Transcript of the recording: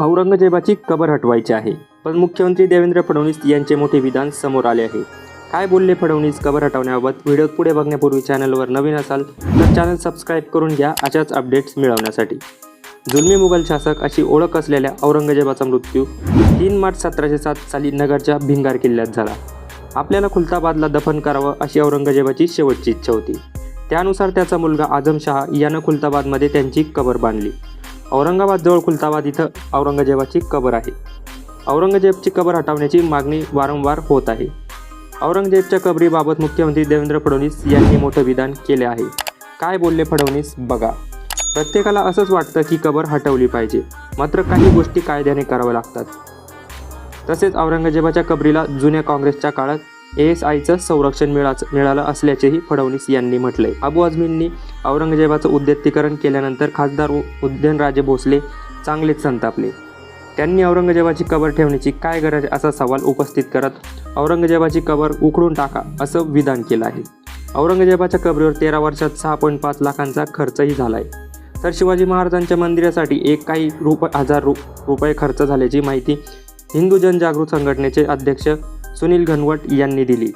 औरंगजेबाची कबर हटवायची आहे. पण मुख्यमंत्री देवेंद्र फडणवीस यांचे मोठे विधान समोर आले आहे. काय बोलले फडणवीस कबर हटवण्याबाबत? व्हिडिओ पुढे बघण्यापूर्वी चॅनलवर नवीन असाल तर चॅनल सबस्क्राईब करून घ्या अशाच अपडेट्स मिळवण्यासाठी. जुलमी मुघल शासक अशी ओळख असलेल्या औरंगजेबाचा मृत्यू तीन मार्च सतराशे सात साली नगरच्या भिंगार किल्ल्यात झाला. आपल्याला खुलताबादला दफन करावं अशी औरंगजेबाची शेवटची इच्छा होती. त्यानुसार त्याचा मुलगा आझमशहा यानं खुलताबादमध्ये त्यांची कबर बांधली. औरंगाबादजवळ खुलताबाद इथं औरंगजेबाची कबर आहे. औरंगजेबची कबर हटवण्याची मागणी वारंवार होत आहे. औरंगजेबच्या कबरीबाबत मुख्यमंत्री देवेंद्र फडणवीस यांनी मोठं विधान केले आहे. काय बोलले फडणवीस? बघा. प्रत्येकाला असंच वाटतं की कबर हटवली पाहिजे. मात्र काही गोष्टी कायद्याने कराव्या लागतात. तसेच औरंगजेबाच्या कबरीला जुन्या काँग्रेसच्या काळात एस आयचं संरक्षण मिळाच मिळालं असल्याचेही फडणवीस यांनी म्हटलंय. अबू आझमींनी औरंगजेबाचं उद्यत्तीकरण केल्यानंतर खासदार उद्यनराजे भोसले चांगलेच संतापले. त्यांनी औरंगजेबाची कबर ठेवण्याची काय गरज असा सवाल उपस्थित करत औरंगजेबाची कबर उखडून टाका असं विधान केलं आहे. औरंगजेबाच्या कबरीवर तेरा वर्षात सहा पॉईंट पाच लाखांचा खर्चही झाला आहे तर शिवाजी महाराजांच्या मंदिरासाठी एक काही रुप हजार रु रुपये खर्च झाल्याची माहिती हिंदू जनजागृत संघटनेचे अध्यक्ष सुनील घनवट यांनी दिली.